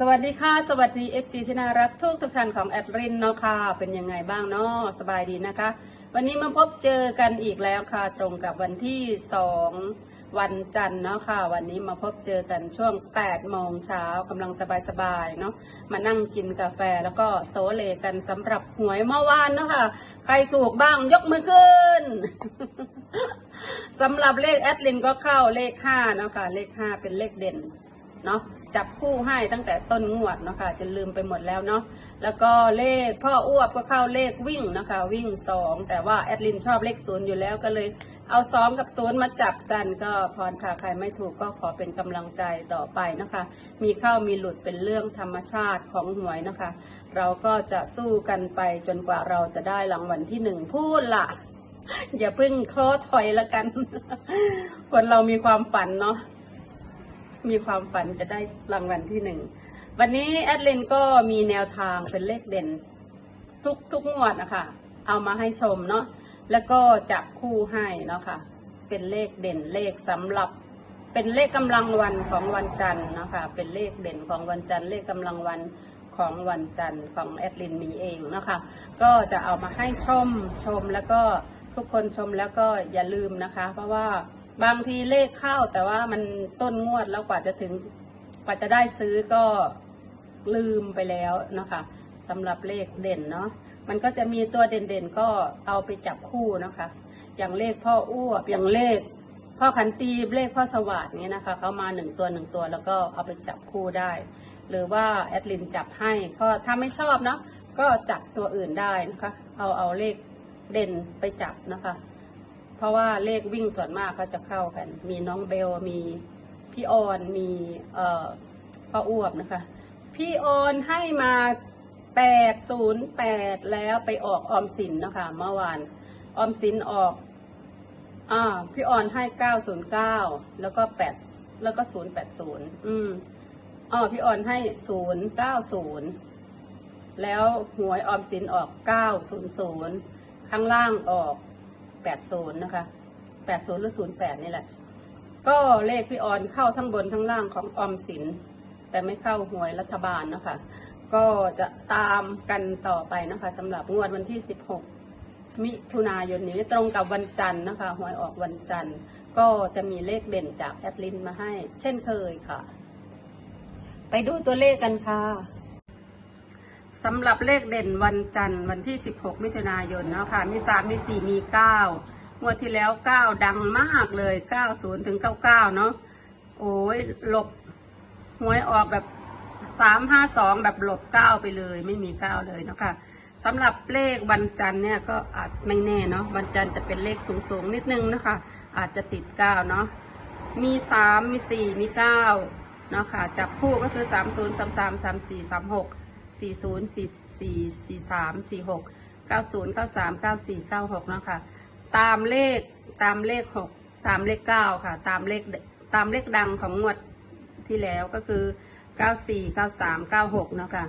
สวัสดีค่ะ สวัสดี FC ที่น่ารักทุกทุกท่านของแอดรินเนาะค่ะ เป็นยังไงบ้างเนาะสบายดีนะคะ วันนี้มาพบเจอกันอีกแล้วค่ะ ตรงกับวันที่ 2 วันจันทร์เนาะค่ะ วันนี้มาพบเจอกันช่วง8โมงเช้ากำลังสบายๆเนาะมานั่งกินกาแฟแล้วก็โซเลกันสำหรับหวยเมื่อวานเนาะค่ะ ใครถูกบ้างยกมือขึ้นสำหรับเลขแอดลินก็เข้าเลข5เนาะค่ะเลข 5 เป็นเลขเด่นเนาะ จับคู่ให้ตั้งแต่ต้นงวดเนาะค่ะจนลืมไปหมดแล้วเนาะแล้วก็เลขพ่ออ้วบก็เข้าเลขวิ่งนะคะ วิ่งสองแต่ว่าแอดลินชอบเลขศูนย์อยู่แล้วก็เลยเอาสองกับศูนย์มาจับกันก็พรค่ะใครไม่ถูกก็ขอเป็นกำลังใจต่อไปนะคะ มีเข้ามีหลุดเป็นเรื่องธรรมชาติของหวยนะคะ เราก็จะสู้กันไปจนกว่าเราจะได้รางวัลที่หนึ่งพูดละอย่าเพิ่งท้อถอยละกัน คนเรามีความฝันเนาะ มีความฝันจะได้รางวัลที่หนึ่ง วันนี้แอดลินก็มีแนวทางเป็นเลขเด่น ทุกทุกงวดนะคะเอามาให้ชมเนาะแล้วก็จับคู่ให้เนาะค่ะ เป็นเลขเด่นเลขสำหรับเป็นเลขกำลังวันของวันจันทร์นะคะเป็นเลขเด่นของวันจันทร์เลขกำลังวันของวันจันทร์ของแอดลินมีเองนะคะก็จะเอามาให้ชมชมแล้วก็ทุกคนชมแล้วก็อย่าลืมนะคะ เพราะว่า บางทีเลขเข้าแต่ว่ามันต้นงวดแล้วกว่าจะถึงกว่าจะได้ซื้อก็ลืมไปแล้วนะคะสำหรับเลขเด่นเนาะมันก็จะมีตัวเด่นๆก็เอาไปจับคู่นะคะ อย่างเลขพ่ออ้วบอย่างเลขพ่อขันตีเลขพ่อสวัสดนี้นะคะเขามาหนึ่งตัวหนึ่งตัวแล้วก็เอาไปจับคู่ได้ หรือว่าแอดลินจับให้ก็ถ้าไม่ชอบเนาะก็จับตัวอื่นได้นะคะ เอาเอาเลขเด่นไปจับนะคะ เพราะว่าเลขวิ่งส่วนมากเขาจะเข้ากัน มีน้องเบล มีพี่ออน มีเอ่อพ่ออ้วบนะคะ พี่ออนให้มาแปดศูนย์แปดแล้วไปออกออมสินนะคะเมื่อวานออมสินออกอ่าพี่ออนให้เก้าศูนย์เก้าแล้วก็แปดแล้วก็ศูนย์แปดศูนย์อืมอ๋อพี่ออนให้ศูนย์เก้าศูนย์แล้วหวยออมสินออกเก้าศูนย์ศูนย์ข้างล่างออก แปดศูนย์นะคะแปดศูนย์หรือศูนย์แปดนี่แหละ ก็เลขพี่ออนเข้าทั้งบนทั้งล่างของออมสิน แต่ไม่เข้าหวยรัฐบาลนะคะ ก็จะตามกันต่อไปนะคะสำหรับงวดวันที่ 16 มิถุนายนนี้ตรงกับวันจันทร์นะคะหวยออกวันจันทร์ ก็จะมีเลขเด่นจากแอดลินมาให้ เช่นเคยค่ะ ไปดูตัวเลขกันค่ะ สำหรับเลขเด่นวันจันทร์วันที่ 16 มิถุนายนเนาะค่ะ มี 3 มี 4 มี 9 งวดที่แล้ว 9 ดังมากเลย 90 ถึง 99 เนาะโอ้ยหลบหวยออกแบบ 352 แบบหลบ 9 ไปเลยไม่มี 9 เลยเนาะค่ะสำหรับเลขวันจันทร์เนี่ยก็อาจไม่แน่เนาะวันจันทร์จะเป็นเลขสูงๆนิดนึงนะคะ อาจจะติด 9 เนาะมี 3 มี 4 มี 9 เนาะค่ะ จับคู่ก็คือ 3 0 3 3 3 4 3 6 4 0 4 4 4 3 4 6 9 0 9 3 9 4 9 6เนาะค่ะตามเลขตามเลข6ตามเลข9ค่ะ ตามเลขตามเลขดังของงวดที่แล้วก็คือ94 93 96เนาะค่ะ